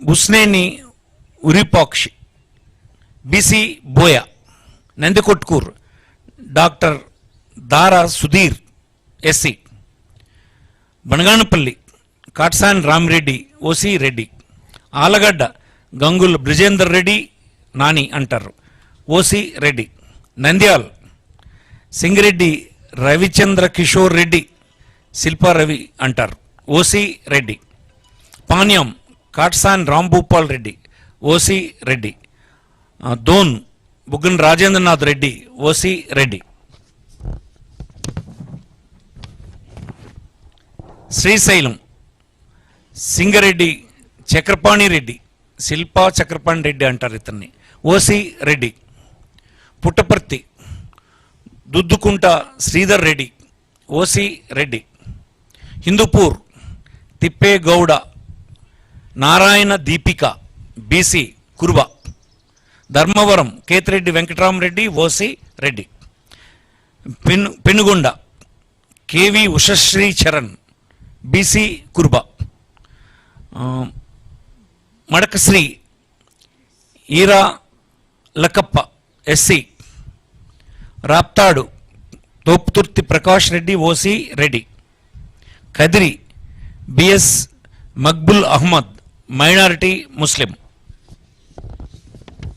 Busineni Virupakshi BC Boya Nandikotkur doctor Dara Sudheer SC Banaganapalle Katasani Ramireddy OC Reddy Allagadda Gangula Brijendra Reddy Nani అంటారు OC Reddy Nandyal Singireddy Ravichandra Kishore Reddy Shilpa Ravi అంటారు OC Reddy Panyam Katasani Rambhupal Reddy OC Reddy. Dhone Buggana Rajendranath Reddy OC Reddy. Srisailam Singareddy Chakrapani Reddy Shilpa Chakrapani Reddy అంటారు ఇతన్ని. OC Reddy. Puttaparthi Duddukunta Sridhar Reddy OC Reddy. Hindupur Thippe Gowda Narayana Deepika BC Kuruba Dharmavaram Kethireddy Venkatramireddy OC Reddy. పెను Penukonda K V Ushashri Charan BC Kuruba Madakasira Eera Lakkappa SC Raptadu Thopudurthi Prakash Reddy OC Reddy. Kadiri BS Maqbool Ahmad. Minority ముస్లిం